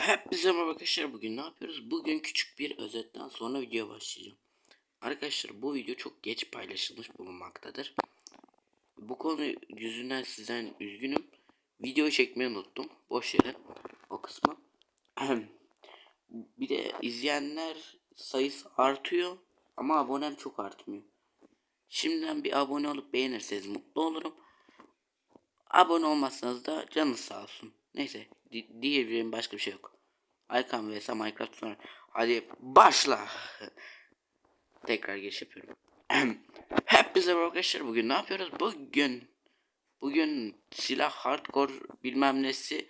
Hepinize merhaba arkadaşlar bugün ne yapıyoruz? Bugün küçük bir özetten sonra video başlayacağım. Arkadaşlar bu video çok geç paylaşılmış bulunmaktadır. Bu konu yüzünden sizden üzgünüm. Videoyu çekmeyi unuttum. Boş yere o kısmı. bir de izleyenler sayısı artıyor ama abonem çok artmıyor. Şimdiden bir abone olup beğenirseniz mutlu olurum. Abone olmazsanız da canınız sağ olsun. Neyse di- diyebileceğim başka bir şey yok. Aykan vs Minecraft sonra. Hadi başla. Tekrar giriş yapıyorum. Hepinize arkadaşlar bugün ne yapıyoruz? Bugün bugün silah hardcore bilmem nesi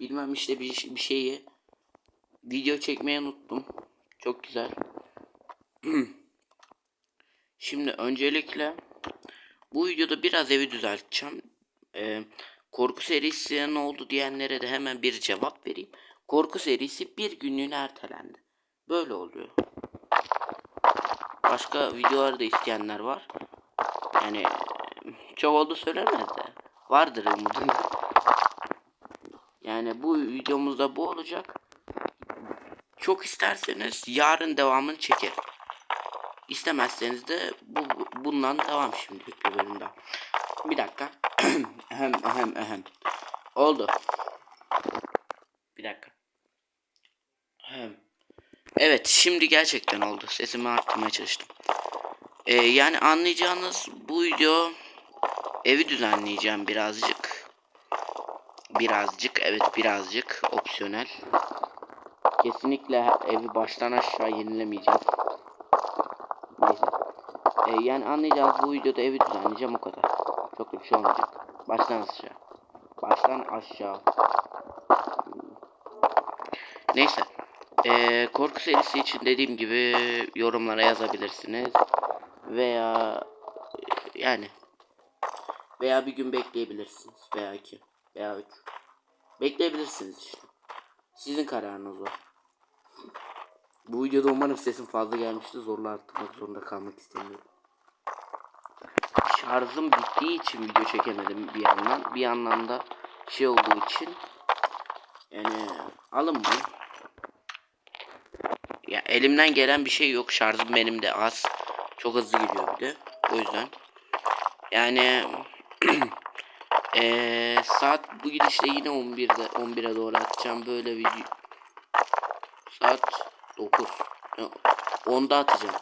bilmem işte bir, bir şeyi video çekmeyi unuttum. Çok güzel. Şimdi öncelikle bu videoda biraz evi düzelteceğim. Ee, korku serisi ne oldu diyenlere de hemen bir cevap vereyim. Korku serisi bir günlüğüne ertelendi. Böyle oluyor. Başka videolar da isteyenler var. Yani çok oldu söylemez de. Vardır umudum. Yani bu videomuzda bu olacak. Çok isterseniz yarın devamını çekerim. İstemezseniz de bu bundan devam şimdi bir bölümde. Bir dakika. ehem ehem ehem. Oldu. Bir dakika. Ehem. Evet şimdi gerçekten oldu. Sesimi arttırmaya çalıştım. Ee, yani anlayacağınız bu video evi düzenleyeceğim birazcık. Birazcık evet birazcık opsiyonel. Kesinlikle evi baştan aşağı yenilemeyeceğim. Neyse. Ee, yani anlayacağınız bu videoda evi düzenleyeceğim o kadar. Çok da bir şey olmayacak. Baştan aşağı. Baştan aşağı. Neyse. Ee, korku serisi için dediğim gibi yorumlara yazabilirsiniz. Veya yani veya bir gün bekleyebilirsiniz. Veya iki. Veya üç. Bekleyebilirsiniz işte. Sizin kararınız o. Bu videoda umarım sesim fazla gelmişti. Zorla arttırmak zorunda kalmak istemiyorum. Şarjım bittiği için video çekemedim bir yandan. Bir yandan da şey olduğu için yani alın bunu. Ya elimden gelen bir şey yok. Şarjım benim de az. Çok hızlı gidiyor bir de. O yüzden. Yani eee saat bu gidişle yine 11'de 11'e doğru atacağım böyle video. Saat 9. Ya, 10'da atacağım.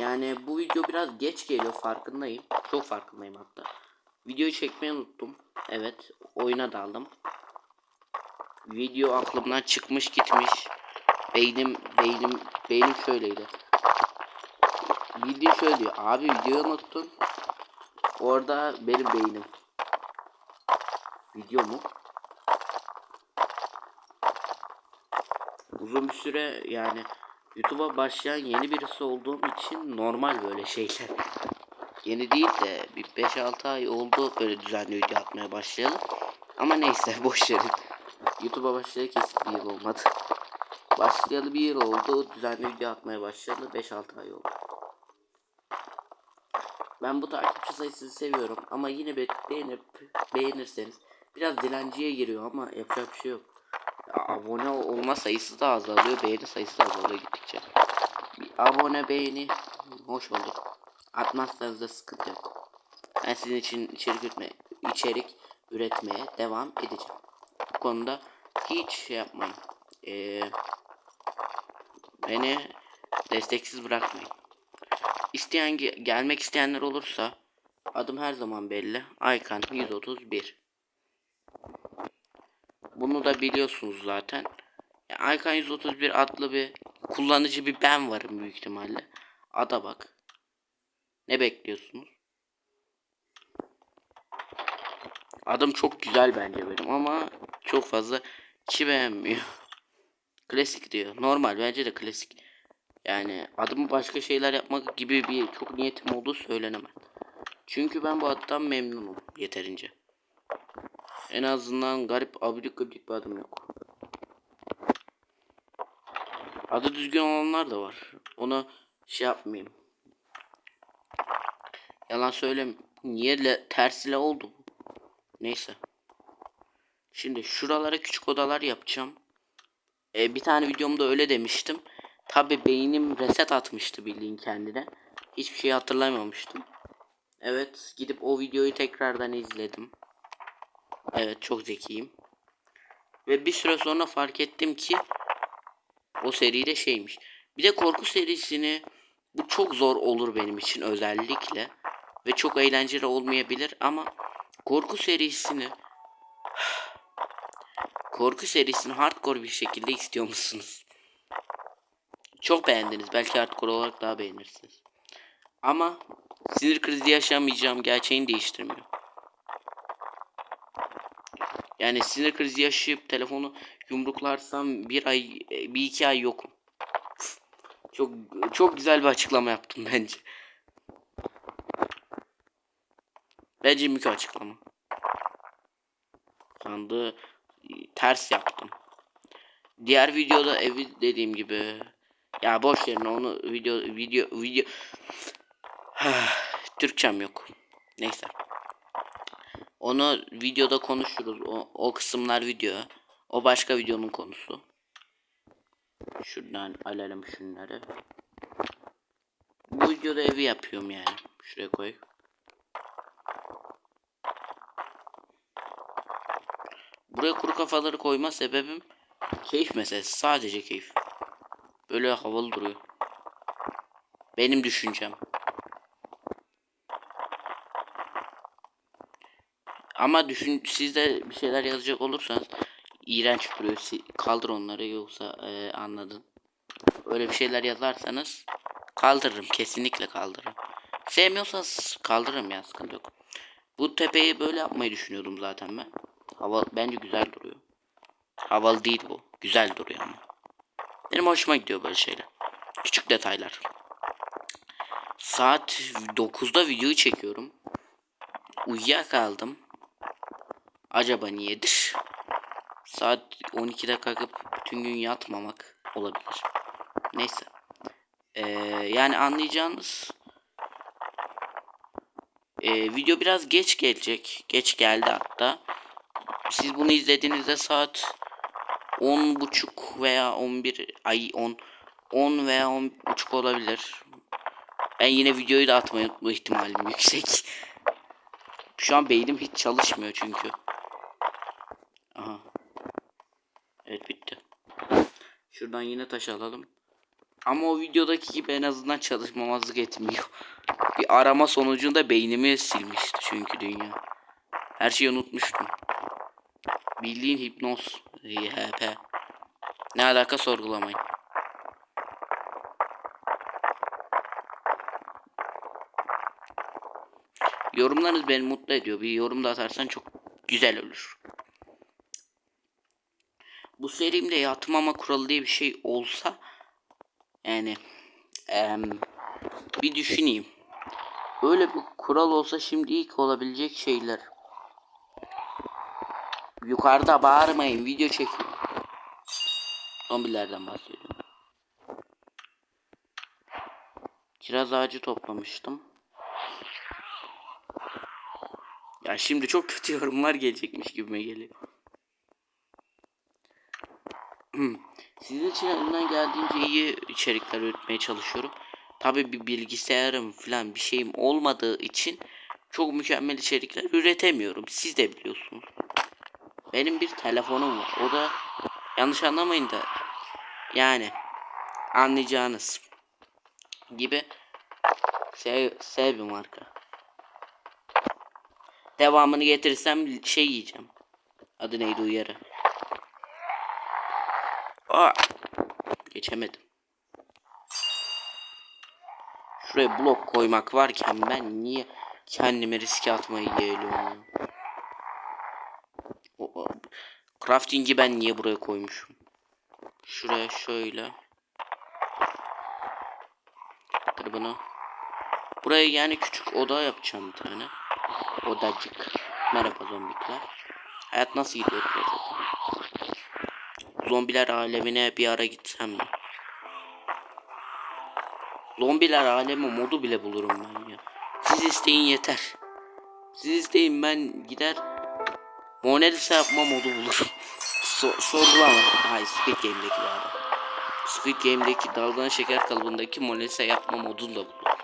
Yani bu video biraz geç geliyor farkındayım. Çok farkındayım hatta. Videoyu çekmeyi unuttum. Evet oyuna daldım. Video aklımdan çıkmış gitmiş. Beynim beynim beynim şöyleydi. Video şöyle diyor. Abi videoyu unuttun. Orada benim beynim. Video mu? Uzun bir süre yani YouTube'a başlayan yeni birisi olduğum için normal böyle şeyler. Yeni değil de bir 5-6 ay oldu böyle düzenli video atmaya başlayalım. Ama neyse boş verin. YouTube'a başlayalı kesin bir yıl olmadı. Başlayalı bir yıl oldu. Düzenli video atmaya başlayalı 5-6 ay oldu. Ben bu takipçi sayısını seviyorum ama yine be beğenip beğenirseniz biraz dilenciye giriyor ama yapacak bir şey yok. Abone olma sayısı da azalıyor, beğeni sayısı da azalıyor gittikçe. Bir abone beğeni hoş olur. Atmazsanız da sıkıntı yok. Ben sizin için içerik üretme, içerik üretmeye devam edeceğim. Bu konuda hiç şey yapmayın. Ee, beni desteksiz bırakmayın. İsteyen ge- gelmek isteyenler olursa adım her zaman belli. Aykan 131. Bunu da biliyorsunuz zaten. Ya, Aykan 131 adlı bir kullanıcı bir ben varım büyük ihtimalle. Ada bak. Ne bekliyorsunuz? Adım çok güzel bence benim ama çok fazla kişi beğenmiyor. Klasik diyor. Normal bence de klasik. Yani adımı başka şeyler yapmak gibi bir çok niyetim olduğu söylenemez. Çünkü ben bu addan memnunum yeterince. En azından garip abidik gubidik bir adım yok. Adı düzgün olanlar da var. Ona şey yapmayayım. Yalan söylem. Niye le, tersile oldu bu? Neyse. Şimdi şuralara küçük odalar yapacağım. E, bir tane videomda öyle demiştim. Tabi beynim reset atmıştı bildiğin kendine. Hiçbir şey hatırlamamıştım. Evet gidip o videoyu tekrardan izledim. Evet çok zekiyim. Ve bir süre sonra fark ettim ki o seride şeymiş. Bir de korku serisini bu çok zor olur benim için özellikle. Ve çok eğlenceli olmayabilir ama korku serisini korku serisini hardcore bir şekilde istiyor musunuz? Çok beğendiniz. Belki hardcore olarak daha beğenirsiniz. Ama sinir krizi yaşamayacağım gerçeğini değiştirmiyor. Yani sinir krizi yaşayıp telefonu yumruklarsam bir ay, bir iki ay yokum. Çok çok güzel bir açıklama yaptım bence. Bence mükemmel açıklama. Sandığı ters yaptım. Diğer videoda evi dediğim gibi ya boş yerine onu video video video Türkçem yok. Neyse. Onu videoda konuşuruz. O, o kısımlar video. O başka videonun konusu. Şuradan alalım şunları. Bu videoda evi yapıyorum yani. Şuraya koy. Buraya kuru kafaları koyma sebebim keyif meselesi. Sadece keyif. Böyle havalı duruyor. Benim düşüncem. Ama düşün siz de bir şeyler yazacak olursanız iğrenç duruyor. Kaldır onları yoksa e, anladın. Öyle bir şeyler yazarsanız kaldırırım. Kesinlikle kaldırırım. Sevmiyorsanız kaldırırım ya sıkıntı yok. Bu tepeyi böyle yapmayı düşünüyordum zaten ben. Hava bence güzel duruyor. Havalı değil bu. Güzel duruyor ama. Benim hoşuma gidiyor böyle şeyler. Küçük detaylar. Saat 9'da videoyu çekiyorum. Uyuyakaldım. Acaba niyedir? Saat 12'de kalkıp bütün gün yatmamak olabilir. Neyse. Ee, yani anlayacağınız ee, video biraz geç gelecek. Geç geldi hatta. Siz bunu izlediğinizde saat 10 buçuk veya 11 ay 10 10 veya 10 buçuk olabilir. Ben yine videoyu da unutma ihtimalim yüksek. Şu an beynim hiç çalışmıyor çünkü. Aha. Evet bitti. Şuradan yine taş alalım. Ama o videodaki gibi en azından çalışmamazlık etmiyor. Bir arama sonucunda beynimi silmişti çünkü dünya. Her şeyi unutmuştum. Bildiğin hipnoz. YHP. Ne alaka sorgulamayın. Yorumlarınız beni mutlu ediyor. Bir yorum da atarsan çok güzel olur. Bu serimde yatmama kuralı diye bir şey olsa yani em, bir düşüneyim. Öyle bir kural olsa şimdi ilk olabilecek şeyler. Yukarıda bağırmayın video çekiyorum. Zombilerden bahsediyorum. Kiraz ağacı toplamıştım. Ya şimdi çok kötü yorumlar gelecekmiş gibime geliyor. Sizin için elimden geldiğince iyi içerikler üretmeye çalışıyorum. Tabii bir bilgisayarım falan bir şeyim olmadığı için çok mükemmel içerikler üretemiyorum. Siz de biliyorsunuz. Benim bir telefonum var. O da yanlış anlamayın da yani anlayacağınız gibi sev, sev bir marka. Devamını getirirsem şey yiyeceğim. Adı neydi uyarı. Aa, geçemedim. Şuraya blok koymak varken ben niye kendimi riske atmayı yeğliyorum ya? Crafting'i ben niye buraya koymuşum? Şuraya şöyle. Dur bunu. Buraya yani küçük oda yapacağım bir tane. Odacık. Merhaba zombikler. Hayat nasıl gidiyor? Zombiler alemine bir ara gitsem mi? Zombiler alemi modu bile bulurum ben ya. Siz isteyin yeter. Siz isteyin ben gider Mona Lisa yapma modu bulur. So sorgulama. Hayır Squid Game'deki abi. Squid Game'deki dalgona şeker kalıbındaki Mona Lisa yapma modunu da bulur.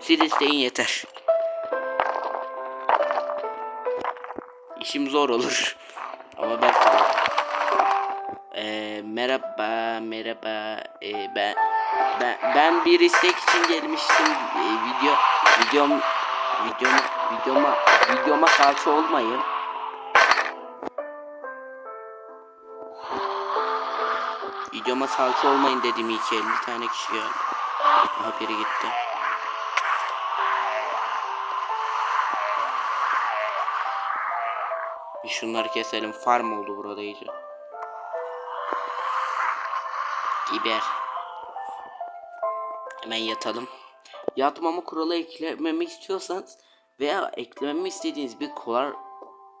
Siz isteyin yeter. İşim zor olur. Ama belki olur. Merhaba, merhaba. Ee, ben ben ben bir istek için gelmiştim. Ee, video videom videoma videoma videoma salça olmayın. Videoma salça olmayın dedim iyi ki 50 tane kişi geldi. Aha biri gitti. Bir şunları keselim. Farm oldu burada iyice. Giber. Hemen yatalım. Yatmama kuralı eklememi istiyorsanız veya eklememi istediğiniz bir kural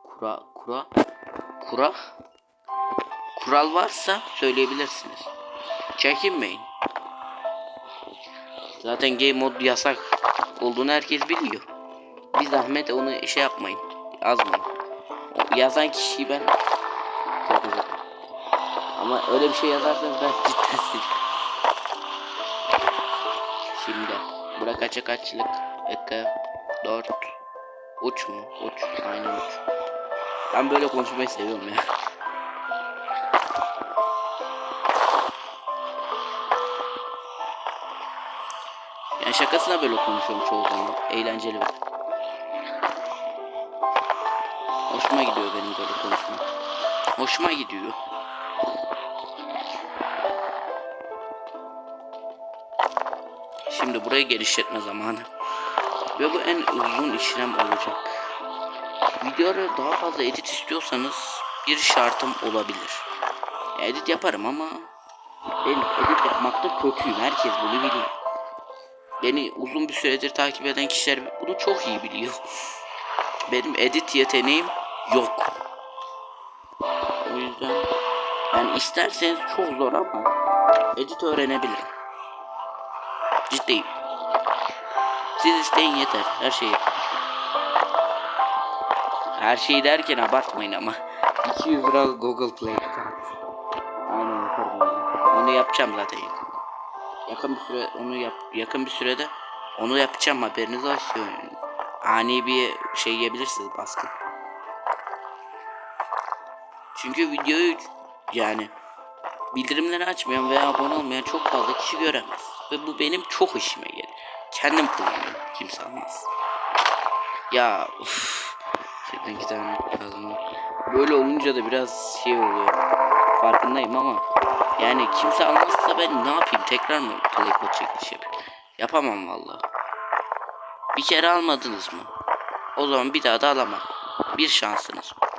kura kura kura kural varsa söyleyebilirsiniz. Çekinmeyin. Zaten game mod yasak olduğunu herkes biliyor. Bir zahmet onu şey yapmayın. Yazmayın. Yazan kişiyi ben. Ama öyle bir şey yazarsanız ben cidden siz- Şimdi bırak kaça kaçlık? 2 4 Uç mu? Uç. Aynen uç. Ben böyle konuşmayı seviyorum ya. Yani şakasına böyle konuşuyorum çoğu zaman. Eğlenceli bir. Hoşuma gidiyor benim böyle konuşmak. Hoşuma gidiyor. Şimdi burayı genişletme zamanı. Ve bu en uzun işlem olacak. Videoları daha fazla edit istiyorsanız bir şartım olabilir. Edit yaparım ama ben edit yapmakta kötüyüm. Herkes bunu biliyor. Beni uzun bir süredir takip eden kişiler bunu çok iyi biliyor. Benim edit yeteneğim yok. O yüzden yani isterseniz çok zor ama edit öğrenebilirim. Ciddiyim. Siz isteyin yeter. Her şey yeter. Her şeyi derken abartmayın ama. 200 lira Google Play kart. Aynen. Onu yapacağım zaten yakın. Yakın bir süre onu yap yakın bir sürede onu yapacağım haberiniz olsun. Ani bir şey yiyebilirsiniz baskın. Çünkü videoyu yani bildirimleri açmayan veya abone olmayan çok fazla kişi göremez. Ve bu benim çok işime gelir. Kendim kullanıyorum. Kimse almaz. Ya uf. Şuradan iki tane lazım. Böyle olunca da biraz şey oluyor. Farkındayım ama yani kimse almazsa ben ne yapayım? Tekrar mı playcode çekiliş yapayım? Yapamam valla. Bir kere almadınız mı? O zaman bir daha da alamam. Bir şansınız var.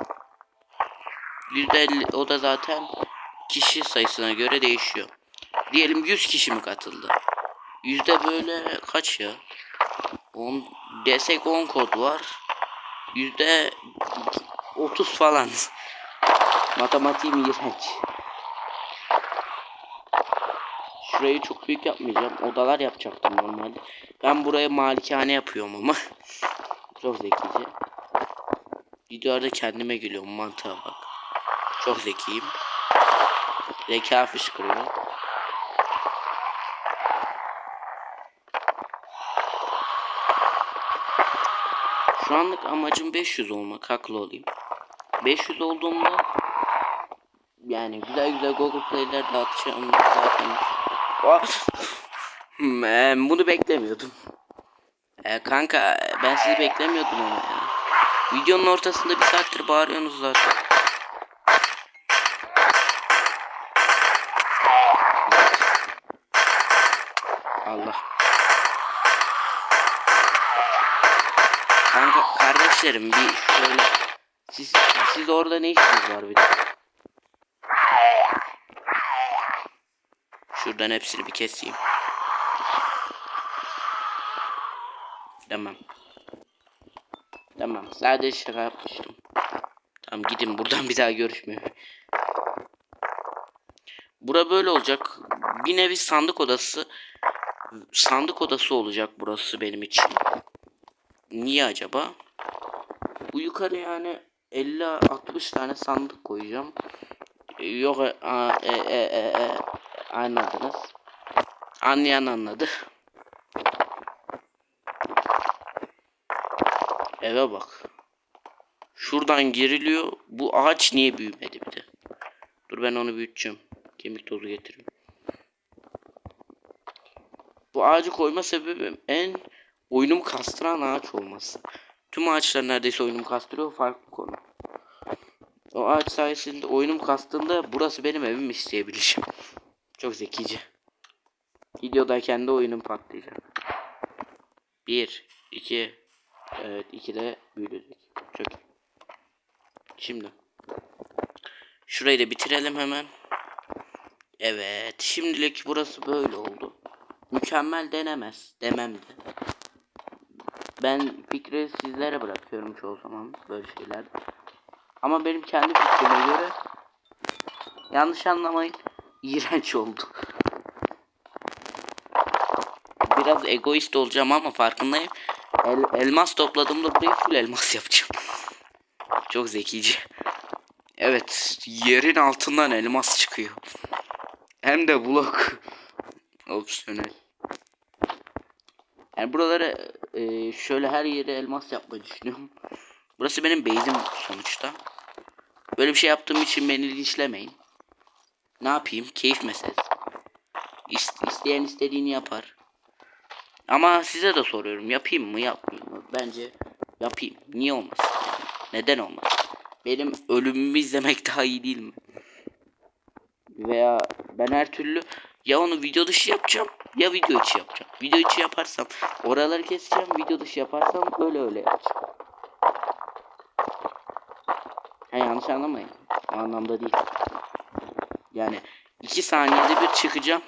%50 o da zaten kişi sayısına göre değişiyor. Diyelim 100 kişi mi katıldı? Yüzde böyle kaç ya? 10 desek 10 kod var. Yüzde 30 falan. Matematiğim iğrenç. Şurayı çok büyük yapmayacağım. Odalar yapacaktım normalde. Ben buraya malikane yapıyorum ama. çok zekice. Videolarda kendime gülüyorum mantığa bak. Çok zekiyim. Zeka fışkırıyor. Şu anlık amacım 500 olmak. Haklı olayım. 500 olduğumda yani güzel güzel Google Play'ler dağıtacağım zaten. Eee, Bunu beklemiyordum. Ee, kanka ben sizi beklemiyordum ama ya. Videonun ortasında bir saattir bağırıyorsunuz zaten. Allah. Kardeşlerim bir şöyle siz siz orada ne işiniz var bir de? Şuradan hepsini bir keseyim. Tamam. Tamam. Sadece şaka yapmıştım. Tamam gidin buradan bir daha görüşmeyelim. Bura böyle olacak. Bir nevi sandık odası. Sandık odası olacak burası benim için. Niye acaba? Bu yukarı yani 50-60 tane sandık koyacağım. E, Yok e, a, e, e, e, e, anladınız. Anlayan anladı. Eve bak. Şuradan giriliyor. Bu ağaç niye büyümedi bir de? Dur ben onu büyüteceğim. Kemik tozu getireyim. Bu ağacı koyma sebebim en oyunumu kastıran ağaç olması. Tüm ağaçlar neredeyse oyunumu kastırıyor farklı konu. O ağaç sayesinde oyunum kastığında burası benim evim isteyebileceğim. Çok zekice. Videodayken de oyunum patlayacak. 1, 2, evet 2 de büyüdük. Çok iyi. Şimdi. Şurayı da bitirelim hemen. Evet. Şimdilik burası böyle oldu. Mükemmel denemez. Demem de. Ben fikri sizlere bırakıyorum çoğu zaman böyle şeyler. Ama benim kendi fikrime göre yanlış anlamayın iğrenç oldu. Biraz egoist olacağım ama farkındayım. El, elmas topladığımda burayı full elmas yapacağım. Çok zekice. Evet, yerin altından elmas çıkıyor. Hem de blok. Opsiyonel. Yani buraları e, şöyle her yere elmas yapmayı düşünüyorum. Burası benim base'im sonuçta. Böyle bir şey yaptığım için beni linçlemeyin. Ne yapayım? Keyif meselesi. İst- isteyen istediğini yapar. Ama size de soruyorum. Yapayım mı yapmayayım mı? Bence yapayım. Niye olmaz? Neden olmaz? Benim ölümümü izlemek daha iyi değil mi? Veya ben her türlü ya onu video dışı yapacağım ya video içi yapacağım. Video içi yaparsam oraları keseceğim. Video dışı yaparsam öyle öyle yapacağım. Ha, yanlış anlamayın. O anlamda değil. Yani iki saniyede bir çıkacağım.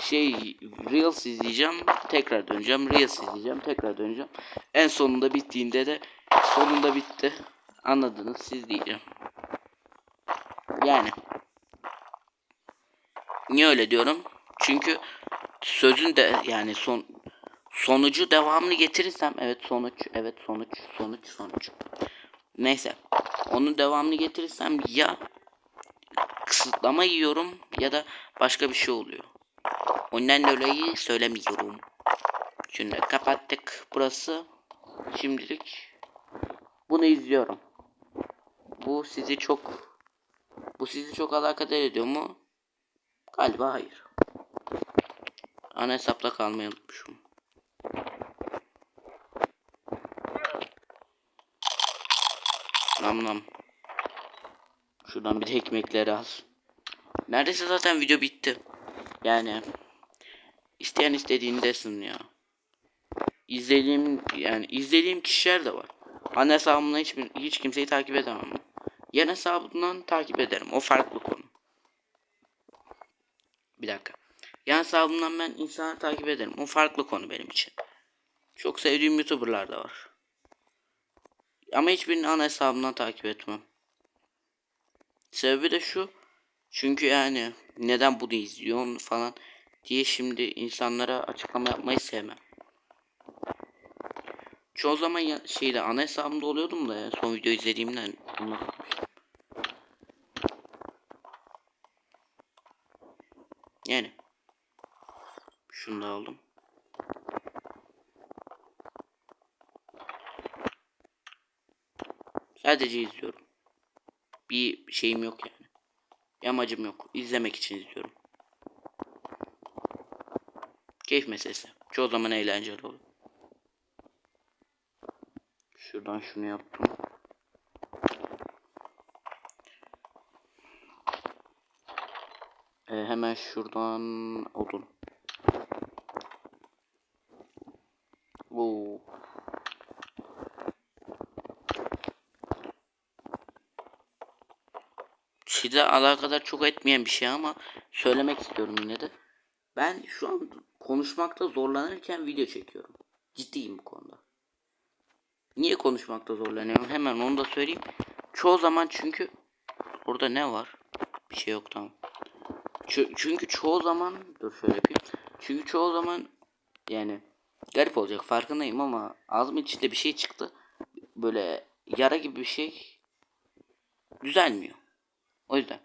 Şey Reels izleyeceğim. Tekrar döneceğim. Reels izleyeceğim. Tekrar döneceğim. En sonunda bittiğinde de sonunda bitti. Anladınız siz diyeceğim. Yani. Niye öyle diyorum? Çünkü sözün de yani son sonucu devamını getirirsem evet sonuç evet sonuç sonuç sonuç. Neyse. Onun devamını getirirsem ya kısıtlama yiyorum ya da başka bir şey oluyor. Ondan dolayı söylemiyorum. Şimdi kapattık burası. Şimdilik bunu izliyorum. Bu sizi çok bu sizi çok alakadar ediyor mu? Galiba hayır. Ana hesapta kalmayı unutmuşum. Nam nam. Şuradan bir de ekmekleri al. Neredeyse zaten video bitti. Yani isteyen istediğini desin ya. İzlediğim yani izlediğim kişiler de var. Ana hesabımdan hiç, hiç kimseyi takip edemem. Yan hesabından takip ederim. O farklı konu. Bir dakika. Yan hesabımdan ben insanı takip ederim. O farklı konu benim için. Çok sevdiğim YouTuber'lar da var. Ama hiçbirini ana hesabımdan takip etmem. Sebebi de şu. Çünkü yani neden bunu izliyorsun falan diye şimdi insanlara açıklama yapmayı sevmem. Çoğu zaman ya, şeyde ana hesabımda oluyordum da ya, son video izlediğimden kalmıştım. Yani şunu da aldım. Sadece izliyorum. Bir şeyim yok yani. Bir amacım yok. İzlemek için izliyorum. Keyif meselesi. Çoğu zaman eğlenceli olur. Şuradan şunu yaptım. Ee, hemen şuradan odun. Oo. Size alakadar çok etmeyen bir şey ama söylemek istiyorum yine de. Ben şu an konuşmakta zorlanırken video çekiyorum. Ciddiyim bu konuda. Niye konuşmakta zorlanıyorum? Hemen onu da söyleyeyim. Çoğu zaman çünkü orada ne var? Bir şey yok tamam. Çö- çünkü çoğu zaman dur şöyle yapayım. Çünkü çoğu zaman yani garip olacak farkındayım ama ağzımın içinde bir şey çıktı. Böyle yara gibi bir şey düzelmiyor. O yüzden.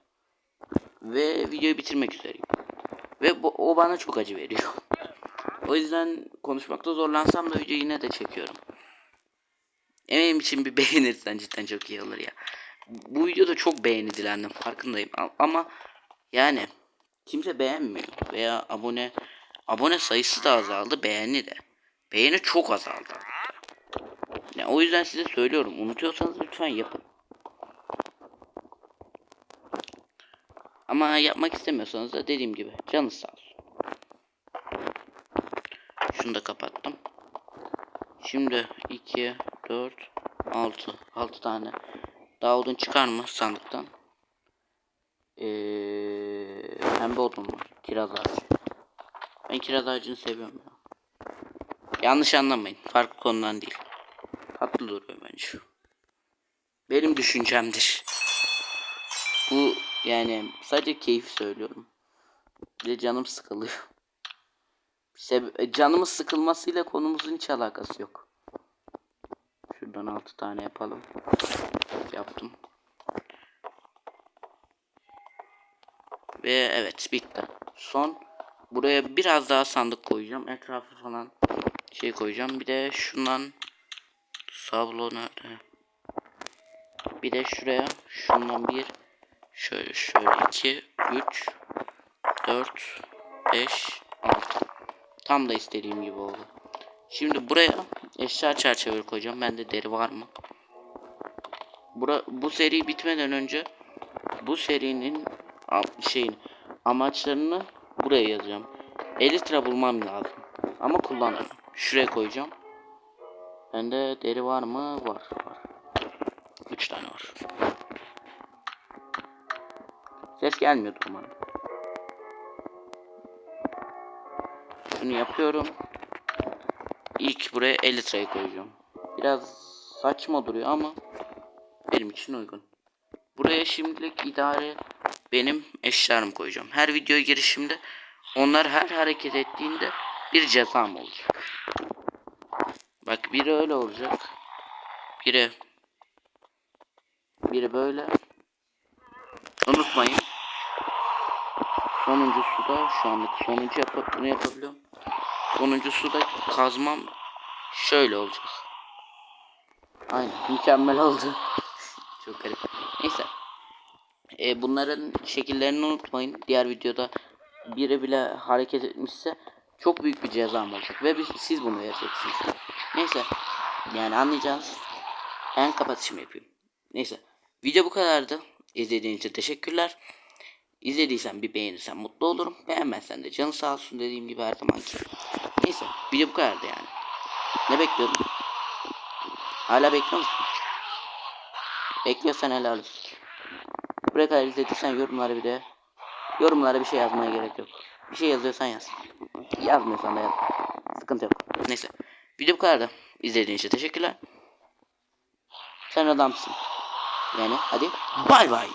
Ve videoyu bitirmek üzereyim. Ve bu, o bana çok acı veriyor. O yüzden konuşmakta zorlansam da videoyu yine de çekiyorum. Emeğim için bir beğenirsen cidden çok iyi olur ya. Bu videoda çok beğeni dilendim farkındayım. Ama yani kimse beğenmiyor veya abone abone sayısı da azaldı beğeni de. Beğeni çok azaldı. Yani o yüzden size söylüyorum unutuyorsanız lütfen yapın. Ama yapmak istemiyorsanız da dediğim gibi canınız sağ olsun. Şunu da kapattım. Şimdi 2, 4, 6. 6 tane. Daha odun çıkar mı sandıktan? Ee, pembe odun var. Kiraz ağacı. Ben kiraz ağacını seviyorum ya. Yanlış anlamayın. Farklı konudan değil. Tatlı duruyor bence. Benim düşüncemdir. Bu yani sadece keyif söylüyorum. Bir de canım sıkılıyor. Sebe e, canımız sıkılmasıyla konumuzun hiç alakası yok. Şuradan 6 tane yapalım. Yaptım. Ve evet bitti. Son buraya biraz daha sandık koyacağım. Etrafı falan şey koyacağım. Bir de şundan sablo nerede? Bir de şuraya şundan bir şöyle şöyle 2 3 4 5 6 Tam da istediğim gibi oldu. Şimdi buraya eşya çerçeveleri koyacağım. Bende deri var mı? Bura, bu seri bitmeden önce bu serinin şeyin amaçlarını buraya yazacağım. 50 lira bulmam lazım. Ama kullanırım. Şuraya koyacağım. Bende deri var mı? Var. Var. 3 tane var. Ses gelmiyordu umarım. Şunu yapıyorum. İlk buraya 50 lirayı koyacağım. Biraz saçma duruyor ama benim için uygun. Buraya şimdilik idare benim eşyalarımı koyacağım. Her videoya girişimde onlar her hareket ettiğinde bir cezam olacak. Bak biri öyle olacak. Biri biri böyle. Unutmayın. Sonuncusu da şu anlık sonuncu yapıp bunu yapabiliyorum. Sonuncusu da kazmam şöyle olacak. Aynen mükemmel oldu. Çok garip. Neyse. E, bunların şekillerini unutmayın. Diğer videoda biri bile hareket etmişse çok büyük bir cezam olacak. Ve biz, siz bunu vereceksiniz. Neyse. Yani anlayacağınız. Ben kapatışımı yapayım. Neyse. Video bu kadardı. İzlediğiniz için teşekkürler. İzlediysen bir beğenirsen mutlu olurum. Beğenmezsen de canı sağ olsun dediğim gibi her zamanki. Neyse video bu kadardı yani. Ne bekliyordun? Hala bekliyor musun? Bekliyorsan helal olsun. Buraya kadar izlediysen yorumlara bir de yorumlara bir şey yazmaya gerek yok. Bir şey yazıyorsan yaz. Yazmıyorsan da yazma. Sıkıntı yok. Neyse. Video bu kadardı. İzlediğiniz için teşekkürler. Sen adamsın. Yani hadi bay bay.